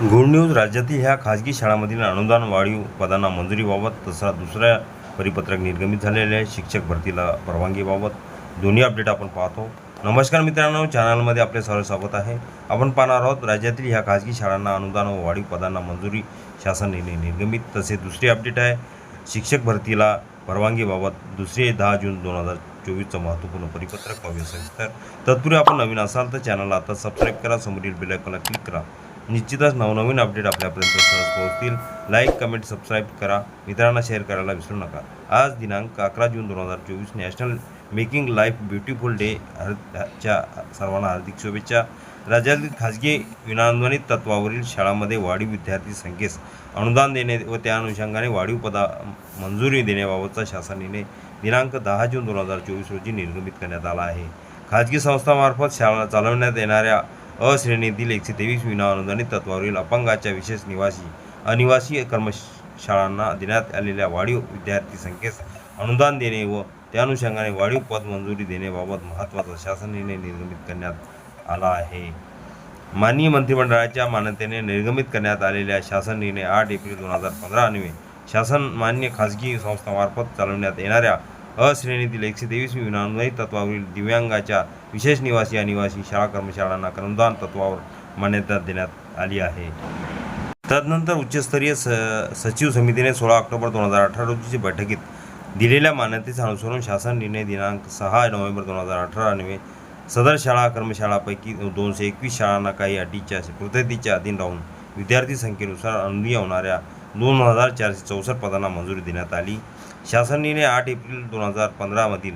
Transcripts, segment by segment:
Good news राज्यातील ह्या खाजगी शाळांमधील अनुदान वाढीव पदांना मंजुरीबाबत तसा दुसऱ्या परिपत्रक निर्गमित झालेले आहे. शिक्षक भरतीला परवानगीबाबत दोन्ही अपडेट आपण पाहतो. नमस्कार मित्रांनो चॅनलमध्ये आपले सर्व स्वागत आहे. आपण पाहणार आहोत राज्यातील ह्या खाजगी शाळांना अनुदान व वाढीव पदांना मंजुरी शासन निर्णय निर्गमित तसे दुसरी अपडेट आहे. शिक्षक भरतीला परवानगीबाबत दुसरे दहा जून दोन हजार चोवीसचं महत्त्वपूर्ण परिपत्रक पाहूया सविस्तर तत्पूर्वी आपण नवीन असाल तर चॅनलला आता सबस्क्राईब करा समोरील बेलायकॉनला क्लिक करा. निश्चितच नवनवीन अपडेट आपल्यापर्यंत सहज पोहोचतील. लाईक कमेंट सबस्क्राईब करा. मित्रांना शेअर करायला विसरू नका. आज दिनांक अकरा जून दोन हजार चोवीस national making life beautiful day च्या सर्वांना हार्दिक शुभेच्छा. राज्यातील खाजगी विनानुदानित तत्वावरील शाळांमध्ये वाढीव विद्यार्थी संख्येस अनुदान देणे व त्या अनुषंगाने वाढीव पदा मंजुरी देण्याबाबतचा शासन निर्णय दिनांक दहा जून दोन हजार चोवीस रोजी निर्गमित करण्यात आला आहे. खाजगी संस्थांमार्फत शाळा चालवण्यात येणाऱ्या अ श्रेणीतील एकशे तेवीस विना अनुदानित तत्वावरील अपंगाच्या विशेष निवासी अनिवासी कर्मशाळांना देण्यात आलेल्या वाढीव विद्यार्थी संख्येस अनुदान देणे व त्या अनुषंगाने वाढीव पद मंजुरी देण्याबाबत महत्त्वाचा शासन निर्णय निर्गमित करण्यात आला आहे. माननीय मंत्रिमंडळाच्या मान्यतेने निर्गमित करण्यात आलेल्या शासन निर्णय आठ एप्रिल दोन हजार पंधरा अन्वये शासन मान्य खाजगी संस्थांमार्फत चालवण्यात येणाऱ्या अ श्रेणीतील एकशे तेवीस विनानुदायी तत्वावरील दिव्यांगाच्या विशेष निवासी अनिवासी शाळा कर्मशाळांना कर्मदान तत्वावर मान्यता देण्यात आली आहे. तदनंतर उच्चस्तरीय स सचिव समितीने सोळा ऑक्टोबर दोन हजार अठरा रोजीच्या बैठकीत दिलेल्या मान्यतेचा अनुसरून शासन निर्णय दिनांक सहा नोव्हेंबर दोन हजार अठरा नवे सदर शाळा कर्मशाळापैकी दोनशे एकवीस शाळांना काही अटीच्या पूर्ततेच्या अधीन राहून विद्यार्थी संख्येनुसार अनुय होणाऱ्या दोन हजार चारशे चौसष्ट पदांना मंजुरी देण्यात आली. शासनाने आठ एप्रिल दोन हजार पंधरामधील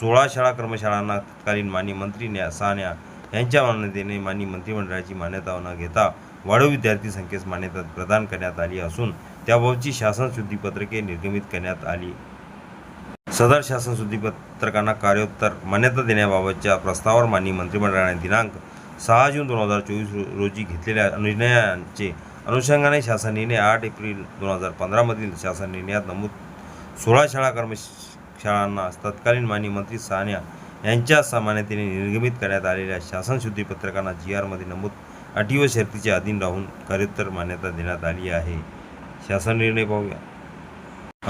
सोळा शाळा कर्मशाळांना तत्कालीन माननीय मंत्री न्या सान्या यांच्या मान्यतेने माननीय मंत्रिमंडळाची मान्यता न घेता वाढीव विद्यार्थी संख्येस मान्यता प्रदान करण्यात आली असून त्याबाबतची शासन शुद्धीपत्रके निर्गमित करण्यात आली. सदर शासन शुद्धीपत्रकांना कार्योत्तर मान्यता देण्याबाबतच्या प्रस्तावावर माननीय मंत्रिमंडळाने दिनांक सहा जून दोन हजार चोवीस रो रोजी घेतलेल्या निर्णयांचे अनुषंगाने शासन निर्णय आठ एप्रिल दोन हजार पंधरामधील शासन निर्णयात नमूद सोळा शाळा कर्मशाळांना तत्कालीन माननीय मंत्री सान्या यांच्या समानतेने निर्गमित करण्यात आलेल्या शासन शुद्धीपत्रकांना जी आरमध्ये नमूद अटी व शर्तीच्या अधीन राहून खरेतर मान्यता देण्यात आली आहे. शासन निर्णय पाहूया.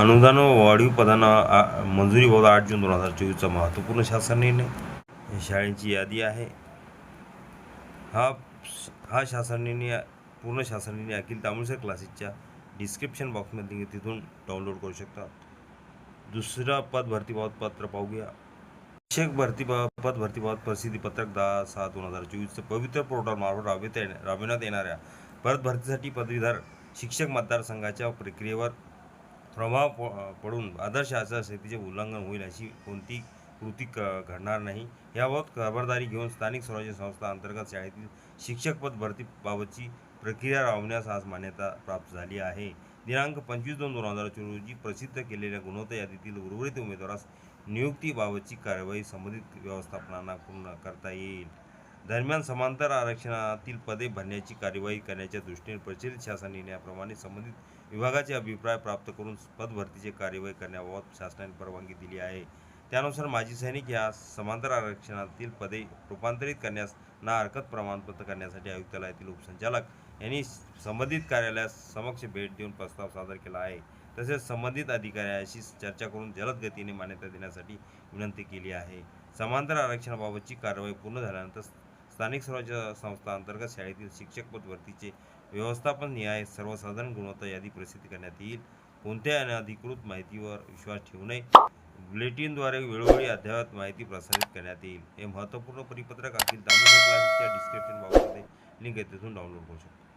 अनुदान व वाढीव पदांना आ- मंजुरीबाबत आठ जून दोन हजार चोवीसचा महत्त्वपूर्ण शासन निर्णय. ही शाळेंची यादी आहे. हा हा शासन निर्णय पूर्ण शासन निर्णय अखिल तामुळसर क्लासेसच्या डिस्क्रिप्शन बॉक्समध्ये तिथून डाउनलोड करू शकता दुसरा पद भरतीबाबत पत्र पाहूया शिक्षक भरती पद भरतीबाबत प्रसिद्धी पत्रक दहा सहा दोन हजार चोवीसचं पवित्र पोर्टल मार्फत राबवित राबविण्यात येणाऱ्या परत भरतीसाठी पदवीधर शिक्षक मतदारसंघाच्या प्रक्रियेवर प्रभाव प- पडून आदर्श आचारसंहितेचे उल्लंघन होईल अशी कोणती कृती क- घडणार नाही? याबाबत खबरदारी घेऊन स्थानिक स्वराज्य संस्था अंतर्गत शाळेतील शिक्षक पद भरतीबाबतची प्रक्रिया राबवण्यास आज मान्यता प्राप्त झाली आहे. दिनांक पंचवीस दोन दोन हजार चोवीस रोजी प्रसिद्ध केलेल्या गुणवत्ता यादीतील उर्वरित उमेदवारास नियुक्तीबाबतची कार्यवाही संबंधित व्यवस्थापनांना पूर्ण करता येईल. दरम्यान समांतर आरक्षणातील पदे भरण्याची कार्यवाही करण्याच्या दृष्टीने प्रचलित शासन निर्णयाप्रमाणे संबंधित विभागाचे अभिप्राय प्राप्त करून पदभरतीची कार्यवाही करण्याबाबत शासनाने परवानगी दिली आहे. त्यानुसार माजी सैनिक या समांतर आरक्षणातील पदे रूपांतरित करण्यास ना हरकत प्रमाणपत्र करण्यासाठी आयुक्तालयातील उपसंचालक यांनी संबंधित कार्यालयास समक्ष भेट देऊन प्रस्ताव सादर केला आहे. तसेच संबंधित अधिकाऱ्याशी चर्चा करून जलद गतीने मान्यता देण्यासाठी विनंती केली आहे. समांतर आरक्षणाबाबतची कारवाई पूर्ण झाल्यानंतर स्थानिक स्वराज्य संस्था अंतर्गत शाळेतील शिक्षक पद भरतीचे व्यवस्थापन निहाय सर्वसाधारण गुणवत्ता यादी प्रसिद्ध करण्यात येईल. कोणत्याही अनधिकृत माहितीवर विश्वास ठेवू नये. बुलेटिनद्वारे वेळोवेळी अद्ययावत माहिती प्रसारित करण्यात येईल. हे महत्त्वपूर्ण परिपत्रक अखिल तामिळ क्लासेसच्या डिस्क्रिप्शन बॉक्समध्ये लिंक आहे तिथून डाउनलोड करू शकतो.